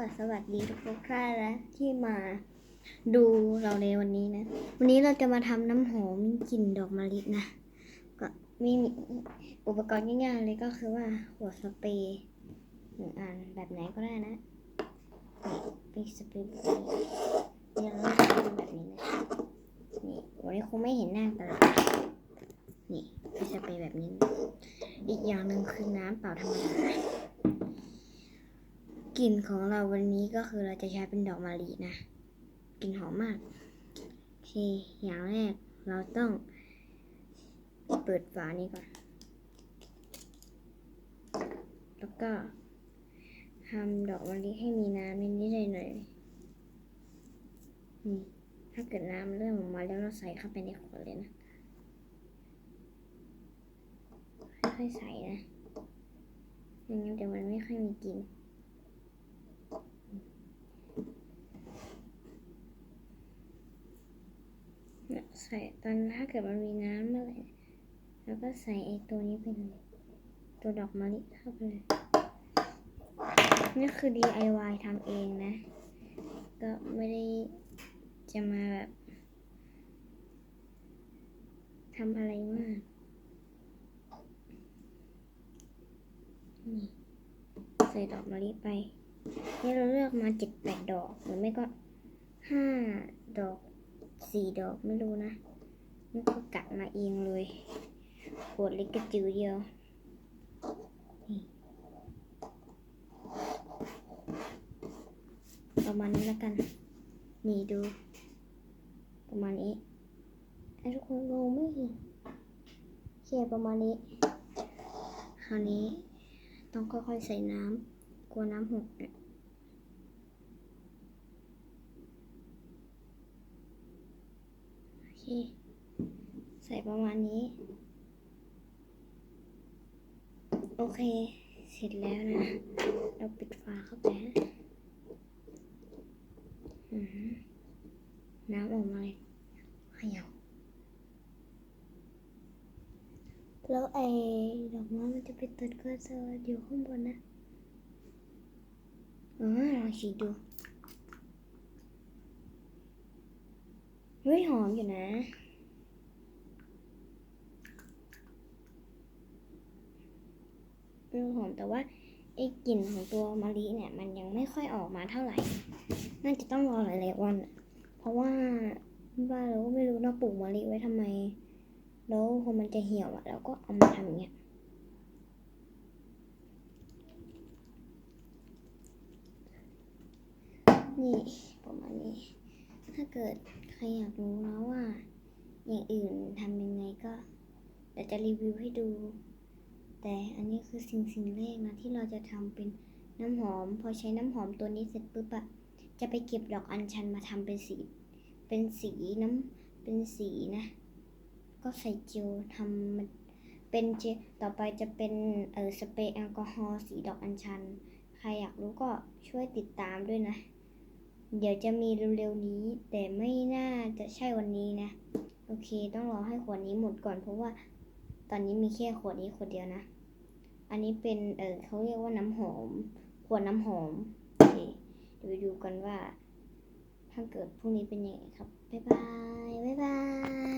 ก็สวัสดีทุกท่านนะที่มาดูเราในวันนี้นะ วันนี้เราจะมาทำน้ำหอมกลิ่นดอกมะลินะ ก็มีอุปกรณ์ง่ายๆเลยก็คือว่าหัวสเปรย์หนึ่งอันแบบไหนก็ได้นะนี่เป็นสเปรย์แบบนี้เนี่ยเราจะทำแบบนี้นะนี่วันนี้คงไม่เห็นหน้ากันหรอกนี่เป็นสเปรย์แบบนี้นะอีกอย่างหนึ่งคือน้ำเปล่าธรรมดา กลิ่นของเราวันนี้ก็คือเราจะใช้เป็นดอกมะลินะกลิ่นหอมมากโอเคอย่างแรกเราต้องเปิดฝานี้ก่อน แล้วก็ทำดอกมะลิให้มีน้ำนิดๆหน่อยๆนี่ถ้าเกิดน้ำเริ่มออกมาแล้วเราใส่เข้าไปในขวดเลยนะค่อยๆใส่นะไม่งั้นเดี๋ยวมันไม่ค่อยมีกลิ่น เนี่ย ใส่ตอนถ้าเกิดมันมีน้ำเมื่อไหร่แล้วก็ใส่ไอตัวนี้ไปเลยตัวดอกมะลิเข้าไปเลยนี่คือ DIY ทำเองนะ ก็ไม่ได้จะมาแบบทำอะไรมาก นี่ใส่ดอกมะลิไป นี่เราเลือกมาเจ็ดแปดดอก หรือไม่ก็ห้าดอก สี่ดอกไม่รู้นะนี่ก็กัดมาเองเลยขวดเล็กกระจิ๋วเดียวประมาณนี้แล้วกัน นี่ดู ประมาณนี้ไอ้ทุกคนมองไม่เห็นโอประมาณนี้ คราวนี้ต้องค่อยๆใส่น้ำกลัวน้ำหกเนี่ย โอเค ใส่ประมาณนี้ โอเค เสร็จแล้วนะ เราปิดฝาเข้าไปน้ำออกมาเลยขยับแล้วไอ้ดอกไม้มันจะไปติดก็จะอยู่ข้างบนนะอ๋อลองฉีดดู ฮ้ยหอมอยู่นะเออหอมแต่ว่าไอ้กลิ่นของตัวมะลิเนี่ย มันยังไม่ค่อยออกมาเท่าไหร่ น่าจะต้องรอหลายๆวัน เพราะว่าบ้าเราก็ไม่รู้นะปลูกมะลิไว้ทำไม แล้วพอมันจะเหี่ยวอะเราก็เอามาทำอย่างเงี้ยนี่ประมาณนี้ ถ้าเกิด ครอยากรู้นะว่า อย่างอื่นทำยังไงก็เดี๋ยวจะรีวิวให้ดู แต่อันนี้คือสิ่งสิ่งแรกนะที่เราจะทำเป็นน้ำหอม พอใช้น้ำหอมตัวนี้เสร็จปุ๊บอะจะไปเก็บดอกอัญชันมาทำเป็นสี เป็นสีน้ำเป็นสีนะ ก็ใส่เจลทำมันเป็นเจลต่อไปจะเป็นเออสเปรย์แอลกอฮอล์สีดอกอัญชัน ใครอยากรู้ก็ช่วยติดตามด้วยนะ เดี๋ยวจะมีเร็วๆนี้ แต่ไม่น่าจะใช่วันนี้นะ โอเค ต้องรอให้ขวดนี้หมดก่อนเพราะว่าตอนนี้มีแค่ขวดนี้ขวดเดียวนะ อันนี้เป็นเออเขาเรียกว่าน้ำหอม ขวดน้ำหอมโอเคเดี๋ยวไปดูกันว่าถ้าเกิดพรุ่งนี้เป็นยังไงครับ บ๊ายบาย บ๊ายบาย